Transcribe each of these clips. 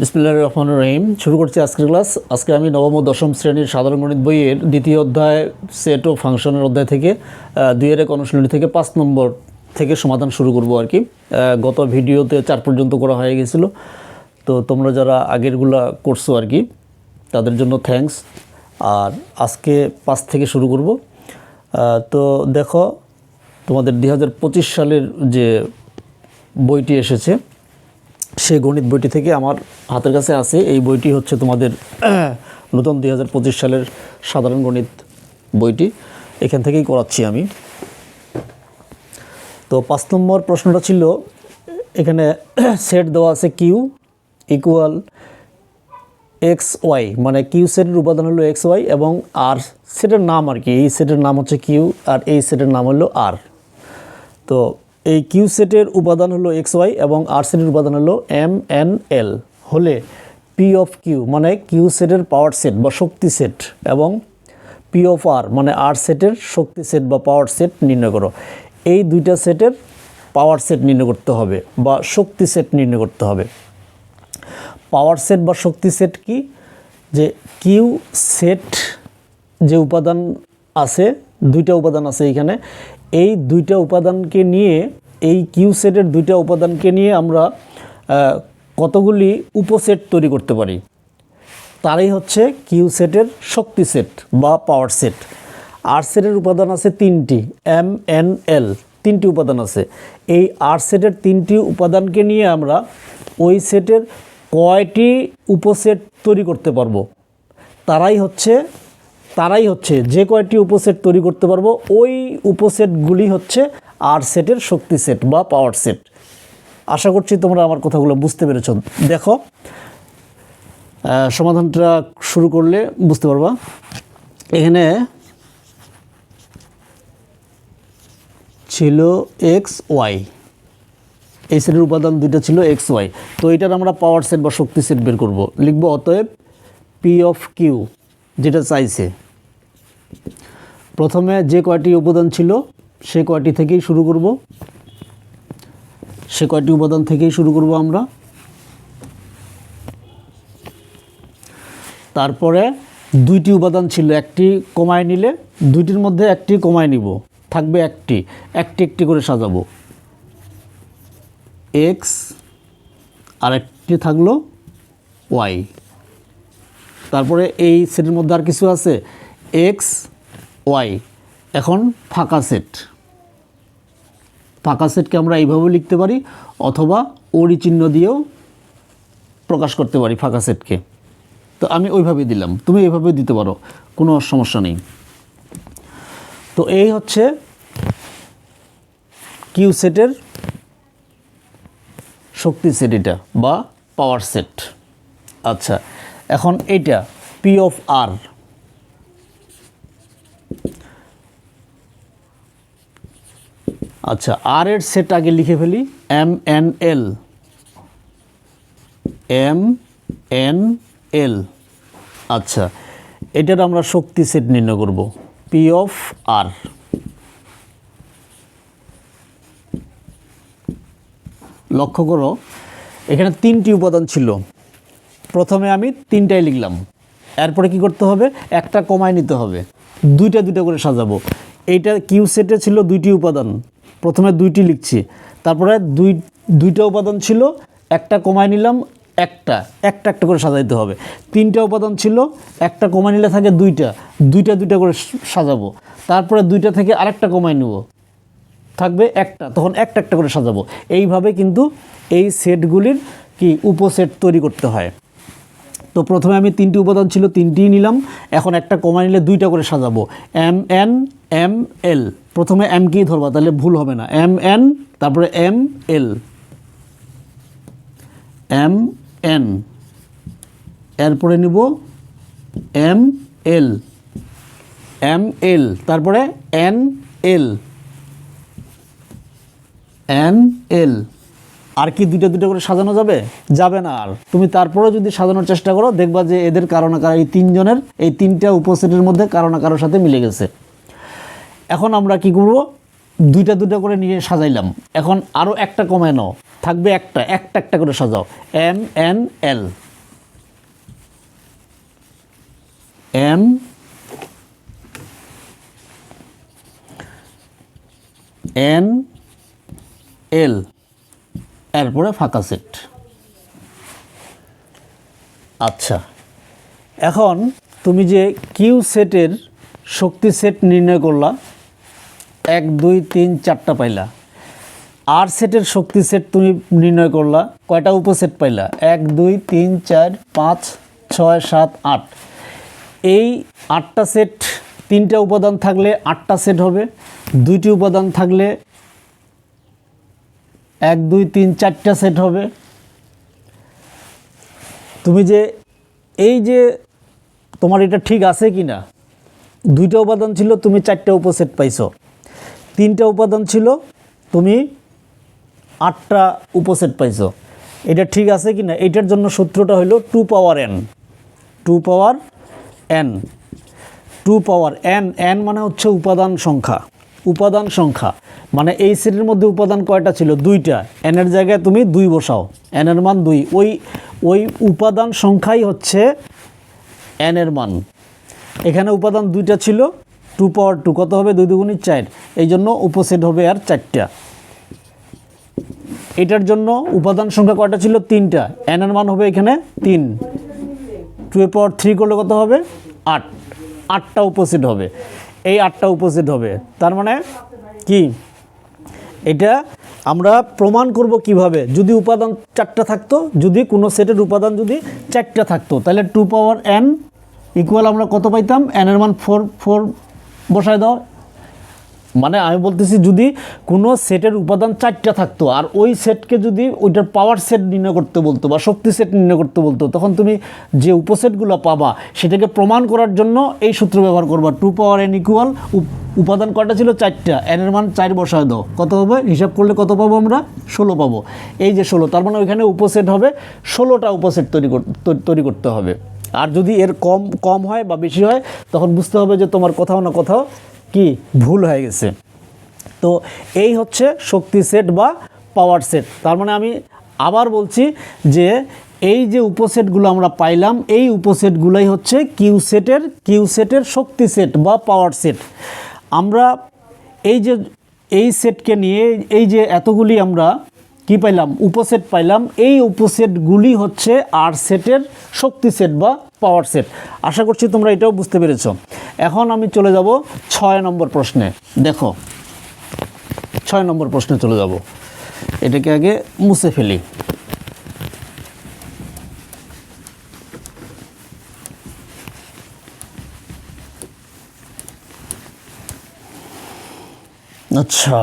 বিসমুল্লাহ রহমান রহিম। শুরু করছি আজকের ক্লাস। আজকে আমি নবম ও দশম শ্রেণির সাধারণ গণিত বইয়ের দ্বিতীয় অধ্যায় সেট ও ফাংশনের অধ্যায় থেকে দুইয়ের এক অনুশীলনী থেকে পাঁচ নম্বর থেকে সমাধান শুরু করব আর কি। গত ভিডিওতে চার পর্যন্ত করা হয়ে গেছিল। তো তোমরা যারা আগেরগুলা করছ আর কি, তাদের জন্য থ্যাঙ্কস আর আজকে পাঁচ থেকে শুরু করব। তো দেখো, তোমাদের দু হাজার পঁচিশ সালের যে বইটি এসেছে সেই গণিত বইটি থেকে আমার হাতের কাছে আছে। এই বইটি হচ্ছে তোমাদের, নতুন দু হাজার পঁচিশ সালের সাধারণ গণিত বইটি। এখান থেকেই করাচ্ছি আমি। তো পাঁচ নম্বর প্রশ্নটা ছিল, এখানে সেট দেওয়া আছে কিউ ইকুয়াল এক্স ওয়াই মানে কিউ সেটের উপাদান হলো এক্স ওয়াই এবং আর সেটের নাম আর কি। এই সেটের নাম হচ্ছে কিউ আর এই সেটের নাম হলো আর তো এই কিউ সেটের উপাদান হলো এক্স ওয়াই এবং আর সেটের উপাদান হলো এম এন এল হলে পি অফ কিউ মানে কিউ সেটের পাওয়ার সেট বা শক্তি সেট এবং পি অফ আর মানে আর সেটের শক্তি সেট বা পাওয়ার সেট নির্ণয় করো। এই দুইটা সেটের পাওয়ার সেট নির্ণয় করতে হবে বা শক্তি সেট নির্ণয় করতে হবে। পাওয়ার সেট বা শক্তি সেট কি? যে কিউ সেট যে উপাদান আছে, দুইটা উপাদান আছে এখানে। এই দুইটা উপাদানকে নিয়ে এই কিউ সেটের দুইটা উপাদানকে নিয়ে আমরা কতগুলি উপসেট তৈরি করতে পারি? তারাই হচ্ছে কিউ সেটের শক্তি সেট বা পাওয়ার সেট। আর সেটের উপাদান আছে তিনটি এম এন এল তিনটি উপাদান আছে। এই আর সেটের তিনটি উপাদানকে নিয়ে আমরা ওই সেটের কয়টি উপসেট তৈরি করতে পারব? তারাই হচ্ছে তারাই হচ্ছে যে কয়টি উপসেট তৈরি করতে পারব, ওই উপসেটগুলি হচ্ছে আর সেটের শক্তি সেট বা পাওয়ার সেট আশা করছি তোমরা আমার কথাগুলো বুঝতে পেরেছ। দেখো সমাধানটা শুরু করলে বুঝতে পারবা। এখানে ছিল এক্স ওয়াই এই সেটের উপাদান দুইটা ছিল এক্স ওয়াই তো এটার আমরা পাওয়ার সেট বা শক্তি সেট বের করব। লিখব অতএব পি অফ কিউ যেটা চাইছে। প্রথমে যে কয়টি উপাদান ছিল? সে কয়টি থেকেই শুরু করব? সে কয়টি উপাদান থেকেই শুরু করব আমরা? তারপরে দুইটি উপাদান ছিল, একটি কমায় নিলে, দুইটির মধ্যে একটি কমায় নিব। থাকবে একটি একটি একটি করে সাজাবো। এক্স আর একটি থাকল ওয়াই তারপরে এই সেটের মধ্যে আর কিছু আছে? এক্স ওয়াই এখন ফাঁকা সেট। ফাঁকা সেটকে আমরা এইভাবেও লিখতে পারি, অথবা ওরি চিহ্ন দিয়েও প্রকাশ করতে পারি ফাঁকা সেটকে। তো আমি ওইভাবে দিলাম, তুমি এইভাবে দিতে পারো, কোনো সমস্যা নেই। তো এই হচ্ছে কিউ সেটের শক্তি সেট এটা, বা পাওয়ার সেট। আচ্ছা এখন এইটা, পি অফ আর। আচ্ছা আর এর সেট আগে লিখে ফেলি M N L M N L আচ্ছা এটার আমরা শক্তি সেট নির্ণয় করব পি অফ আর লক্ষ্য করো, এখানে তিনটি উপাদান ছিল। প্রথমে আমি তিনটাই লিখলাম। এরপরে কি করতে হবে? একটা কমায় নিতে হবে। দুইটা দুইটা করে সাজাবো। এইটা কিউ সেটে ছিল দুইটি উপাদান। প্রথমে দুইটি লিখছি। তারপরে দুই, দুইটা উপাদান ছিল, একটা কমায় নিলাম, একটা একটা একটা করে সাজাইতে হবে। তিনটা উপাদান ছিল, একটা কমায় নিলে থাকে দুইটা দুইটা দুইটা করে সাজাবো। তারপরে দুইটা থেকে আরেকটা কমায় নেব। থাকবে একটা, তখন একটা একটা করে সাজাবো। এইভাবে কিন্তু এই সেটগুলির কি উপসেট তৈরি করতে হয়। তো প্রথমে আমি তিনটি উপাদান ছিল, তিনটিই নিলাম। এখন একটা কমা নিলে দুইটা করে সাজাবো। M, N, M, L. প্রথমে এম কেই ধরবা? তাহলে ভুল হবে না। এম, এন, তারপরে এম, এল। M, N. এরপরে নিব এম, এল। এম, এল। তারপরে এন, এল। এন, এল। আর কি দুইটা দুটো করে সাজানো যাবে? যাবে না আর। তুমি তারপরে যদি সাজানোর চেষ্টা করো, দেখবা যে এদের কারও কার, এই তিনজনের, এই তিনটা উপসেটের মধ্যে কারণ কারোর সাথে মিলে গেছে। এখন আমরা কি করব? দুইটা দুটা করে নিয়ে সাজাইলাম। এখন আরও একটা কমে নাও। থাকবে একটা একটা একটা করে সাজাও। M, N, L. M, N, L. এরপরে ফাঁকা সেট। আচ্ছা এখন তুমি যে কিউ সেটের শক্তি সেট নির্ণয় করলা, এক, দুই, তিন, চারটা পাইলা। আর সেটের শক্তি সেট তুমি নির্ণয় করলা, কয়টা উপসেট পাইলা? এক, দুই, তিন, চার, পাঁচ, ছয়, সাত, আট। এই আটটা সেট তিনটা উপাদান থাকলে আটটা সেট হবে, দুইটি উপাদান থাকলে এক, দুই, তিন, চারটা সেট হবে। তুমি যে এই যে তোমার এটা ঠিক আছে কি না দুইটা উপাদান ছিল, তুমি চারটা উপসেট পাইছো। তিনটা উপাদান ছিল, তুমি আটটা উপসেট পাইছো। এটা ঠিক আছে কি না এটার জন্য সূত্রটা হলো two power N two power N two power N N মানে হচ্ছে উপাদান সংখ্যা। উপাদান সংখ্যা। মানে এই সেটের মধ্যে উপাদান কয়টা ছিল? দুইটা। এনের জায়গায় তুমি দুই বসাও। এনের মান দুই। ওই ওই উপাদান সংখ্যাই হচ্ছে এনের মান। এখানে উপাদান দুইটা ছিল, টু পাওয়ার টু। কত হবে? দুই দুগুণি চার। এই জন্য উপসেট হবে আর চারটা। এটার জন্য উপাদান সংখ্যা কয়টা ছিল? তিনটা। এনের মান হবে এখানে তিন। টু এ পাওয়ার থ্রি করলে কত হবে? আট। আটটা উপসেট হবে। এই আটটা উপস্থিত হবে। তার মানে কি? এটা আমরা প্রমাণ করব কীভাবে। যদি উপাদান চারটা থাকতো, যদি কোনো সেটের উপাদান যদি চারটা থাকতো, তাহলে টু পাওয়ার এন ইকুয়াল আমরা কত পাইতাম? এন এর মান ফোর ফোর বসায় দাও। মানে আমি বলতেছি যদি কোনো সেটের উপাদান চারটা থাকতো, আর ওই সেটকে যদি ওইটার পাওয়ার সেট নির্ণয় করতে বলতো বা শক্তি সেট নির্ণয় করতে বলতো, তখন তুমি যে উপসেটগুলো পাবা সেটাকে প্রমাণ করার জন্য এই সূত্র ব্যবহার করবা। টু পাওয়ার এন ইকুয়াল উপাদান কয়টা ছিল? চারটা। এনের মান চার বসায় দাও। কত হবে হিসাব করলে কত পাবো আমরা? ষোলো পাবো। এই যে ষোলো, তার মানে ওইখানে উপসেট হবে, ষোলোটা উপসেট তৈরি তৈরি করতে হবে। আর যদি এর কম কম হয় বা বেশি হয়, তখন বুঝতে হবে যে তোমার কোথাও না কোথাও কি ভুল হয়ে গেছে। তো এই হচ্ছে শক্তি সেট বা পাওয়ার সেট তার মানে আমি আবার বলছি যে এই যে উপসেটগুলো আমরা পাইলাম, এই উপসেটগুলোই হচ্ছে কিউ সেটের কিউ সেটের শক্তি সেট বা পাওয়ার সেট আমরা এই যে, এই সেটকে নিয়ে এই যে এতগুলি আমরা কি পাইলাম? উপসেট পাইলাম। এই উপসেটগুলি হচ্ছে আর সেটের শক্তি সেট বা পাওয়ার সেট। আশা করছি তোমরা এটাও বুঝতে পেরেছ। এখন আমি চলে যাব ছয় নম্বর প্রশ্নে। দেখো, ছয় নম্বর প্রশ্নে চলে যাব। এটাকে আগে মুছে ফেলি। আচ্ছা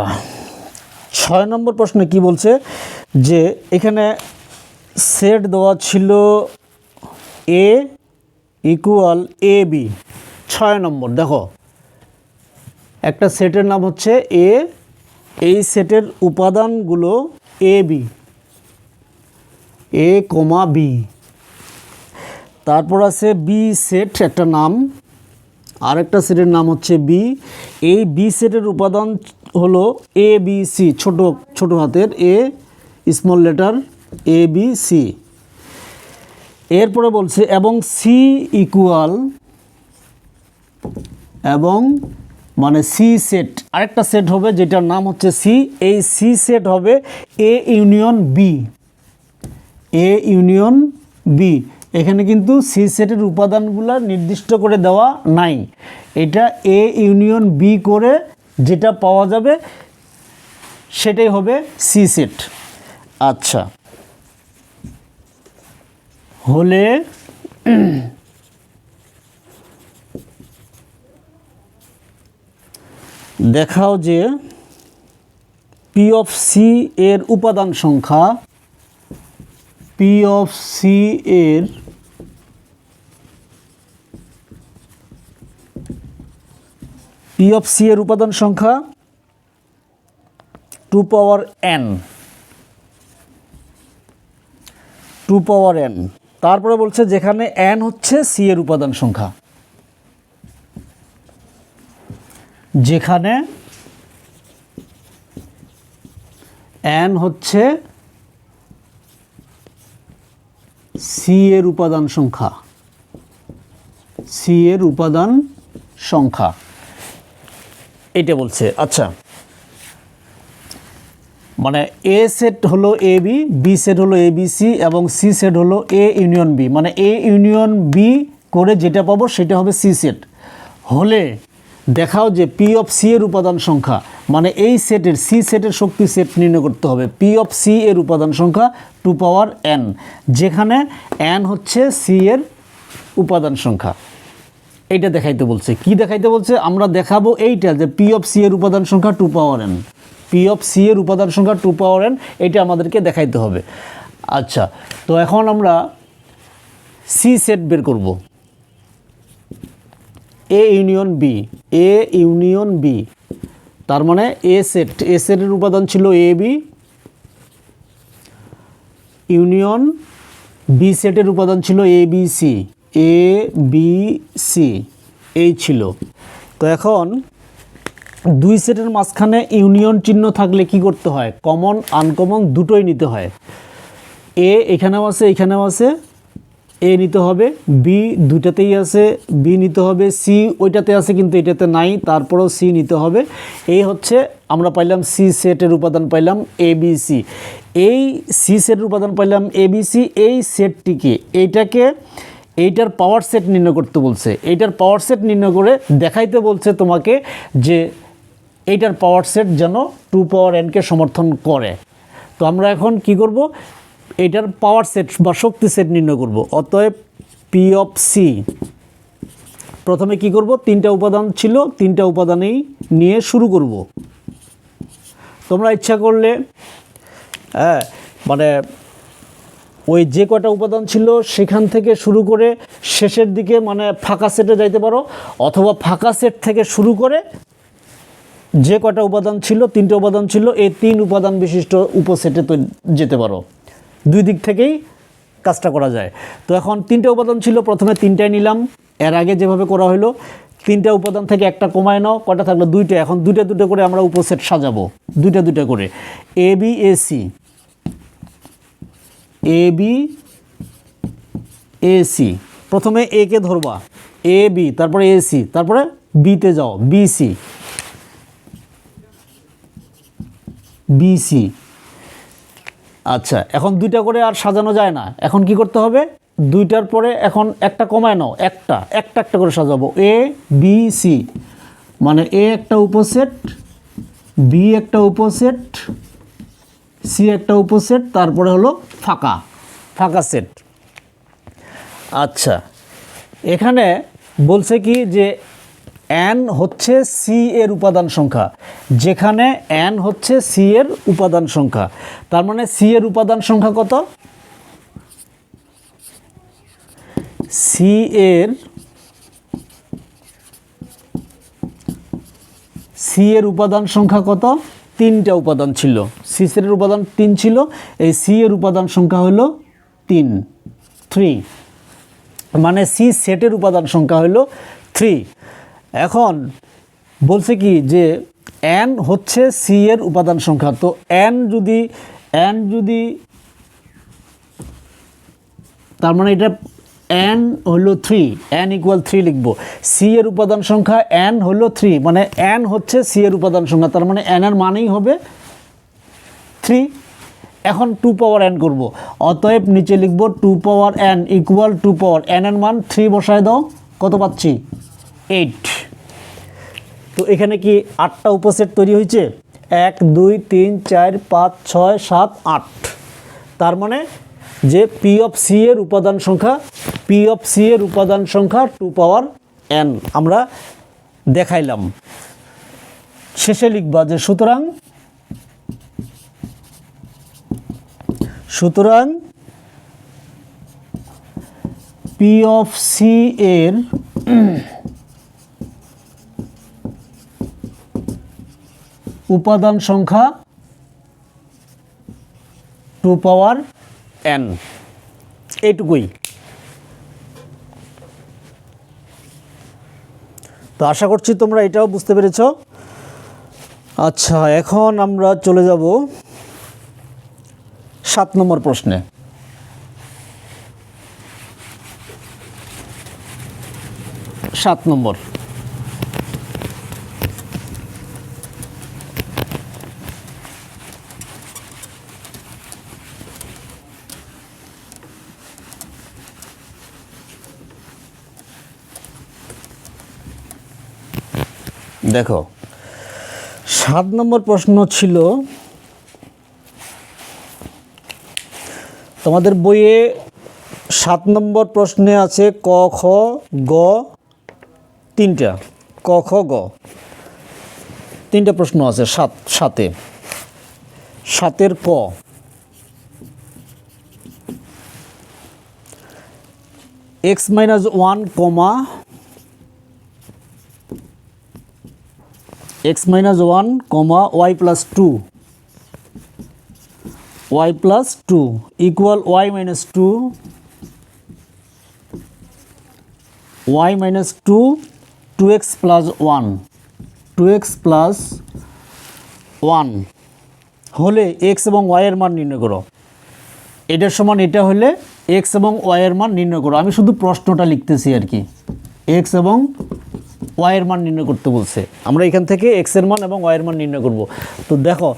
ছয় নম্বর প্রশ্নে কি বলছে? যে এখানে সেট দেওয়া ছিল এ ইকুয়াল এ বি ছয় নম্বর, দেখো। একটা সেটের নাম হচ্ছে এ এই সেটের উপাদানগুলো এ বি এ কমা বি তারপর আছে বি সেট, একটা নাম। আরেকটা সেটের নাম হচ্ছে বি এই বি সেটের উপাদান হলো এ বি সি ছোটো ছোটো হাতের A small letter A, B, C. এরপরে বলছে, এবং সি ইকুয়াল, এবং মানে সি সেট। আরেকটা সেট হবে যেটার নাম হচ্ছে সি। এই সি সেট হবে A union B. A union B. এখানে কিন্তু সি সেটের উপাদানগুলো নির্দিষ্ট করে দেওয়া নাই। এটা এ ইউনিয়ন বি করে যেটা পাওয়া যাবে, সেটাই হবে সি সেট। আচ্ছা। হলে দেখাও যে পি অফ সি এর উপাদান সংখ্যা পি অফ সি এর পি অফ সি এর উপাদান সংখ্যা two power N two power N. তারপরে বলছে যেখানে এন হচ্ছে সি এর উপাদান সংখ্যা। যেখানে এন হচ্ছে সি এর উপাদান সংখ্যা। সি এর উপাদান সংখ্যা। এটা বলছে। আচ্ছা। মানে এ সেট হলো এ বি বি সেট হলো এ বি সি এবং সি সেট হলো এ ইউনিয়ন বি মানে এ ইউনিয়ন বি করে যেটা পাবো সেটা হবে সি সেট হলে দেখাও যে পি অফ সি এর উপাদান সংখ্যা মানে এই সেটের সি সেটের শক্তি সেট নির্ণয় করতে হবে। পি অফ সি এর উপাদান সংখ্যা টু পাওয়ার এন যেখানে এন হচ্ছে সি এর উপাদান সংখ্যা। এইটা দেখাইতে বলছে। কি দেখাইতে বলছে? আমরা দেখাবো এইটা যে পি অফ সি এর উপাদান সংখ্যা two power N P of C এর উপাদান সংখ্যা টু পাওয়ার এন এটা আমাদেরকে দেখাইতে হবে। আচ্ছা তো এখন আমরা সি সেট বের করব। A union B A union B তার মানে এ সেট এ সেটের উপাদান ছিল এ বি ইউনিয়ন বি সেটের উপাদান ছিল A B C A B C এই ছিল। তো এখন দুই সেটের মাঝখানে ইউনিয়ন চিহ্ন থাকলে কি করতে হয়? কমন, আনকমন দুটোই নিতে হয়। এ এখানেও আছে এখানেও আছে। এ নিতে হবে, বি দুইটাতেই আছে, বি নিতে হবে, সি ওইটাতে আছে কিন্তু এটাতে নাই, তারপরেও সি নিতে হবে। এই হচ্ছে আমরা পাইলাম সি সেটের উপাদান পাইলাম এ বি সি। এই সি সেটের উপাদান পাইলাম এ বি সি, এই সেটটিকে, এইটাকে এইটার পাওয়ার সেট নির্ণয় করতে বলছে। এইটার পাওয়ার সেট নির্ণয় করে দেখাইতে বলছে তোমাকে যে এইটার পাওয়ার সেট যেন টু পাওয়ার এনকে সমর্থন করে। তো আমরা এখন কি করব? এটার পাওয়ার সেট বা শক্তি সেট নির্ণয় করব। অতএব পি অফ সি প্রথমে কি করব? তিনটা উপাদান ছিল, তিনটা উপাদানেই নিয়ে শুরু করব। তোমরা ইচ্ছা করলে হ্যাঁ মানে ওই যে কয়টা উপাদান ছিল সেখান থেকে শুরু করে শেষের দিকে মানে ফাঁকা সেটে যাইতে পারো, অথবা ফাঁকা সেট থেকে শুরু করে যে কয়টা উপাদান ছিল, তিনটে উপাদান ছিল, এই তিন উপাদান বিশিষ্ট উপসেটে তো যেতে পারো। দুই দিক থেকেই কাজটা করা যায়। তো এখন তিনটে উপাদান ছিল, প্রথমে তিনটায় নিলাম। এর আগে যেভাবে করা হলো তিনটা উপাদান থেকে একটা কমায় নাও, কয়টা থাকল? দুইটা। এখন দুইটা দুটো করে আমরা উপসেট সাজাবো। দুইটা দুইটা করে। A B A C A B A C প্রথমে এ কে ধরবা। এ বি তারপরে এ সি তারপরে বিতে যাও। বি সি বিসি আচ্ছা এখন দুইটা করে আর সাজানো যায় না। এখন কি করতে হবে? দুইটার পরে এখন একটা কমায় নাও, একটা একটা একটা করে সাজাবো। এ বি সি মানে এ একটা উপসেট বি একটা উপসেট সি একটা উপসেট, তারপরে হলো ফাঁকা ফাঁকা সেট। আচ্ছা এখানে বলছে কি যে এন হচ্ছে সি এর উপাদান সংখ্যা, যেখানে এন হচ্ছে সি এর উপাদান সংখ্যা। তার মানে সি এর উপাদান সংখ্যা কত? সি এর সি এর উপাদান সংখ্যা কত? তিনটা উপাদান ছিল। সি এর উপাদান তিন ছিল, এই সি এর উপাদান সংখ্যা হলো তিন থ্রি মানে সি সেটের উপাদান সংখ্যা হলো থ্রি এখন বলছে কি যে এন হচ্ছে সি এর উপাদান সংখ্যা। তো এন যদি এন যদি তার মানে এটা এন হলো থ্রি এন ইকুয়াল থ্রি লিখব। সি এর উপাদান সংখ্যা এন হলো থ্রি মানে এন হচ্ছে সি এর উপাদান সংখ্যা, তার মানে এন এর মানেই হবে থ্রি এখন টু পাওয়ার এন করব। অতএব নিচে লিখব two power N equal two power N এর মান থ্রি বসায় দাও। কত পাচ্ছি? এইট তো এখানে কি আটটা উপসেট তৈরি হয়েছে? এক, দুই, তিন, চার, পাঁচ, ছয়, সাত, আট। তার মানে যে পি অফ সি এর উপাদান সংখ্যা পি অফ সি এর উপাদান সংখ্যা টু পাওয়ার এন আমরা দেখাইলাম। শেষে লিখবা যে সুতরাং সুতরাং পি অফ সি এর উপাদান সংখ্যা টু পাওয়ার এন। এইটুকুই। তো আশা করছি তোমরা এটাও বুঝতে পেরেছ। আচ্ছা এখন আমরা চলে যাব সাত নম্বর প্রশ্নে। সাত নম্বর। দেখো, সাত নম্বর প্রশ্ন ছিল, তোমাদের বইয়ে সাত নম্বর প্রশ্নে আছে ক, খ, গ, তিনটা। ক, খ, গ। তিনটা প্রশ্ন আছে সাত, সাতে। সাতের ক X minus one comma X minus one comma Y plus two Y plus two equal Y minus two Y minus two two X plus one two X plus one হলে এক্স এবং ওয়াইয়ের মান নির্ণয় করো। এটার সমান এটা হলে এক্স এবং ওয়াইয়ের মান নির্ণয় করো। আমি শুধু প্রশ্নটা লিখতেছি আর কি। এক্স এবং ওয়াইয়ের মান নির্ণয় করতে বলছে। আমরা এখান থেকে এক্সের মান এবং ওয়াইয়ের মান নির্ণয় করব। তো দেখো,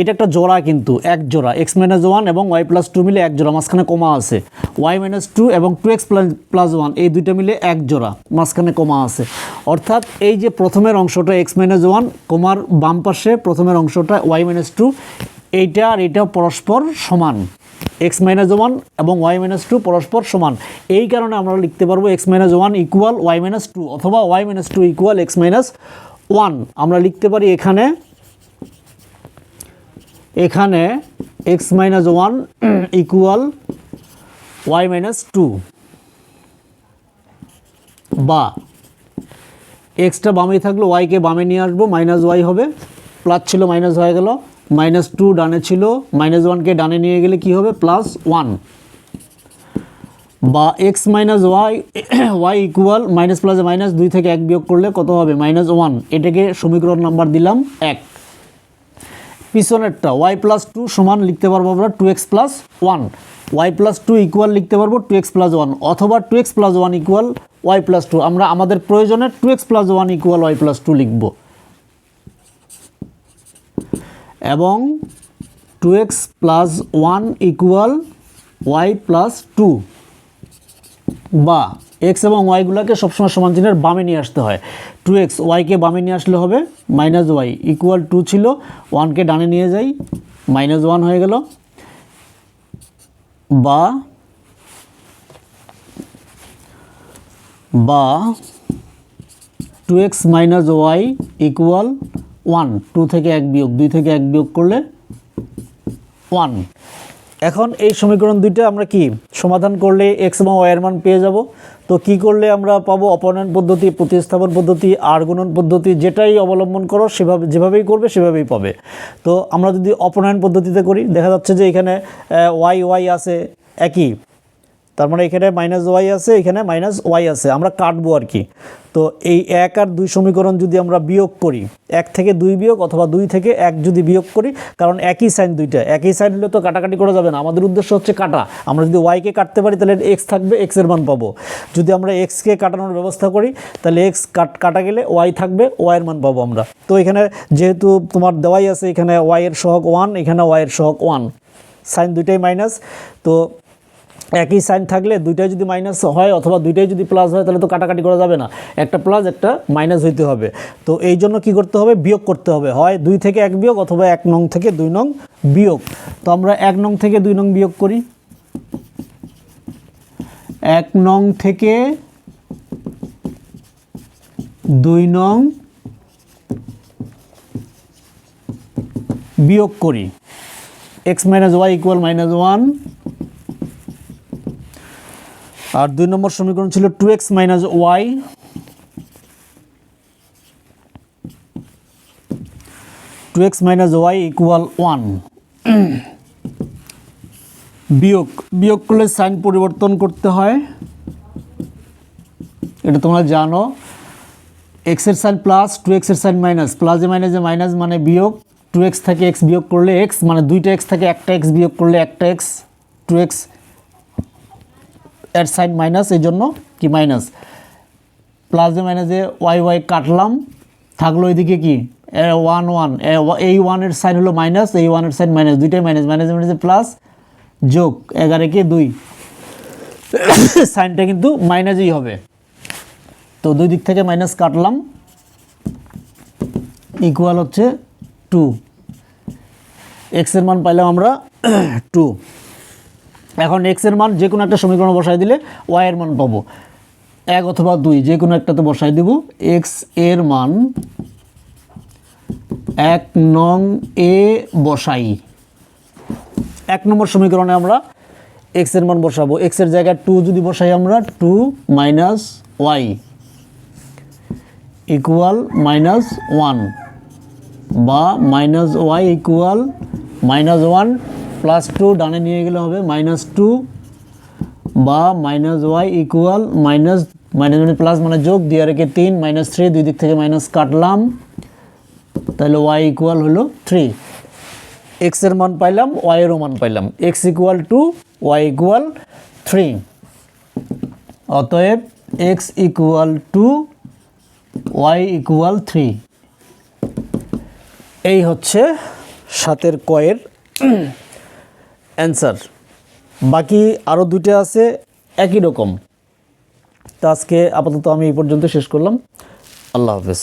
এটা একটা জোড়া কিন্তু, এক জোড়া। এক্স মাইনাস ওয়ান এবং ওয়াই প্লাস টু মিলে এক জোড়া, মাঝখানে কমা আছে। ওয়াই মাইনাস টু এবং two X plus plus one এই দুইটা মিলে এক জোড়া, মাঝখানে কমা আছে। অর্থাৎ এই যে প্রথমের অংশটা এক্স মাইনাস ওয়ান কমার বাম পাশে প্রথমের অংশটা ওয়াই মাইনাস টু এইটা আর এটা পরস্পর সমান। এক্স মাইনাস ওয়ান এবং ওয়াই মাইনাস টু পরস্পর সমান। এই কারণে আমরা লিখতে পারব X minus one equal Y minus two অথবা Y minus two equal X minus one. আমরা লিখতে পারি এখানে এখানে X minus one equal Y minus two. বা এক্সটা বামে থাকল, ওয়াইকে বামে নিয়ে আসব, মাইনাস ওয়াই হবে, প্লাস ছিল মাইনাস হয়ে গেল। মাইনাস টু ডানে ছিল, মাইনাস ওয়ানকে ডানে নিয়ে গেলে কি হবে? Plus one. বা X minus Y Y equal minus প্লাসে মাইনাস দুই থেকে এক বিয়োগ করলে কত হবে? Minus one. এটাকে সমীকরণ নাম্বার দিলাম এক। পিছনেরটা, ওয়াই প্লাস টু সমান লিখতে পারব আমরা two X plus one. Y plus two equal লিখতে পারব টু এক্স প্লাস ওয়ান, অথবা two X plus one equal Y plus two. আমরা আমাদের প্রয়োজনে two X plus one equal Y plus two লিখব। এবং two X plus one equal Y plus two বা X এবং ওয়াইগুলোকে সবসময় সমান চিহ্নের বামে নিয়ে আসতে হয়। টু এক্স ওয়াইকে বামে নিয়ে আসলে হবে মাইনাস ওয়াই ইকুয়াল টু ছিল ওয়ানকে ডানে নিয়ে যাই মাইনাস ওয়ান হয়ে গেল। বা বা two X minus Y equal one two থেকে এক বিয়োগ, দুই থেকে এক বিয়োগ করলে ওয়ান এখন এই সমীকরণ দুইটা আমরা কি? সমাধান করলে এক্স এবং ওয়াইয়ের মান পেয়ে যাব। তো কি করলে আমরা পাবো? অপনয়ন পদ্ধতি, প্রতিস্থাপন পদ্ধতি আর গুণন পদ্ধতি, যেটাই অবলম্বন করো, সেভাবে, যেভাবেই করবে, সেভাবেই পাবে। তো আমরা যদি অপনয়ন পদ্ধতিতে করি, দেখা যাচ্ছে যে এখানে ওয়াই ওয়াই আছে, একই। তার মানে এখানে মাইনাস ওয়াই আছে, এখানে মাইনাস ওয়াই আছে, আমরা কাটবো আর কি। তো এই এক আর দুই সমীকরণ যদি আমরা বিয়োগ করি, এক থেকে দুই বিয়োগ অথবা দুই থেকে এক যদি বিয়োগ করি, কারণ একই সাইন দুইটা, একই সাইন হলে তো কাটাকাটি করা যাবে না। আমাদের উদ্দেশ্য হচ্ছে কাটা। আমরা যদি ওয়াইকে কাটতে পারি, তাহলে এক্স থাকবে এক্সের মান পাবো। যদি আমরা এক্সকে কাটানোর ব্যবস্থা করি, তাহলে এক্স কাট, কাটা গেলে ওয়াই থাকবে ওয়াইয়ের মান পাবো আমরা। তো এখানে যেহেতু তোমার দেওয়াই আছে, এখানে ওয়াইয়ের সহগ ওয়ান এখানে ওয়াইয়ের সহগ ওয়ান সাইন দুইটাই মাইনাস তো একই সাইন থাকলে দুইটাই যদি মাইনাস হয় অথবা দুইটাই যদি প্লাস হয়, তাহলে তো কাটাকাটি করা যাবে না। একটা প্লাস একটা মাইনাস হইতে হবে। তো এই জন্য কি করতে হবে? বিয়োগ করতে হবে। হয় দুই থেকে এক বিয়োগ অথবা এক নং থেকে দুই নং বিয়োগ। তো আমরা এক নং থেকে দুই নং বিয়োগ করি। এক নং থেকে দুই নং বিয়োগ করি। X minus Y equal minus one আর দুই নম্বর সমীকরণ ছিল two X minus Y two X minus Y equal one বিয়োগ বিয়োগ করলে সাইন পরিবর্তন করতে হয়। এটা তোমরা জানো। এক্সের সাইন প্লাস টু এক্সের সাইন মাইনাস প্লাসে মাইনাসে মাইনাস মানে বিয়োগ। টু এক্স থেকে এক্স বিয়োগ করলে এক্স মানে দুইটা এক্স থেকে একটা এক্স বিয়োগ করলে একটা এক্স টু এক্স এর সাইন মাইনাস এই জন্য কি মাইনাস প্লাসে মাইনাসে ওয়াই ওয়াই কাটলাম, থাকল এদিকে কি? ওয়ান ওয়ান এই ওয়ানের সাইন হলো মাইনাস এই ওয়ানের সাইন মাইনাস দুইটাই মাইনাস মাইনাস মাইনাসে প্লাস যোগ এগারো কে দুই। সাইনটা কিন্তু মাইনাসই হবে। তো দুই দিক থেকে মাইনাস কাটলাম ইকুয়াল হচ্ছে টু এক্সের মান পাইলাম আমরা টু এখন এক্সের মান যে কোনো একটা সমীকরণ বসাই দিলে ওয়াইয়ের মান পাবো। এক অথবা দুই যে কোনো একটাতে বসাই দেব। এক্সের মান এক নং এ বসাই। এক নম্বর সমীকরণে আমরা এক্সের মান বসাবো। এক্সের জায়গায় টু যদি বসাই আমরা two minus Y equal minus one বা minus Y equal minus one plus two ডানে নিয়ে গেলে হবে মাইনাস টু বা minus Y equal minus minus মানে প্লাস মানে যোগ, দিয়ে রেখে তিন মাইনাস থ্রি দুই দিক থেকে মাইনাস কাটলাম। তাহলে ওয়াই ইকুয়াল হলো থ্রি এক্সের মান পাইলাম ওয়াইয়েরও মান পাইলাম। X equal to y equal three অতএব x equal to y equal three এই হচ্ছে সাতের কয়ের অ্যান্সার। বাকি আরও দুইটা আছে একই রকম। তো আজকে আপাতত আমি এই পর্যন্ত শেষ করলাম। আল্লাহ হাফেজ।